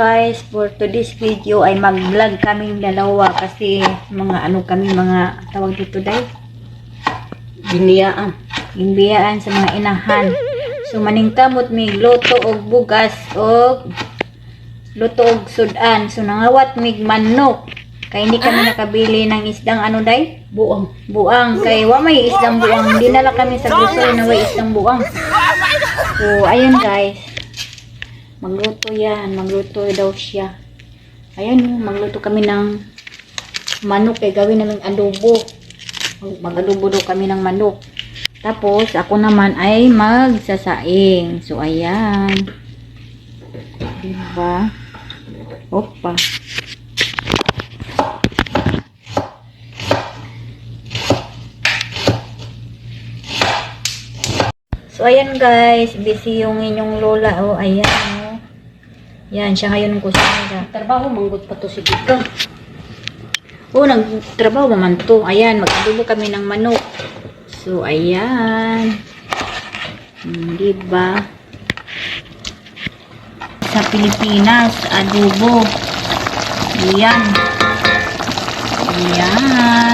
guys, for today's video ay mag-vlog kaming dalawa kasi mga ano kami mga tawag dito dai Biniyaan. imbiyaan sa mga inahan. So maningkamot mig luto og bugas og luto og sudan. So nangawat mig manok. Kay hindi kami nakabili ng isdang ano dai? Buang. Buang. Kay wa may isdang buang. Hindi na lang kami sa grocery na may isdang buang. So ayun guys. Magluto yan. Magluto daw siya. Ayan, magluto kami ng manok. Kaya gawin namin adobo. Mag-adobo daw kami ng manok. Tapos, ako naman ay magsasaing. So, ayan. Diba? Opa. So, ayan guys. Busy yung inyong lola. Oh, ayan. Oh. Yan, siya ngayon ko sa Trabaho, manggot pa to si Dito. Oo, nagtrabaho naman to. Ayan, mag-adobo kami ng manok. So, ayan. Hmm, diba? Sa Pilipinas, adobo. Ayan. Ayan.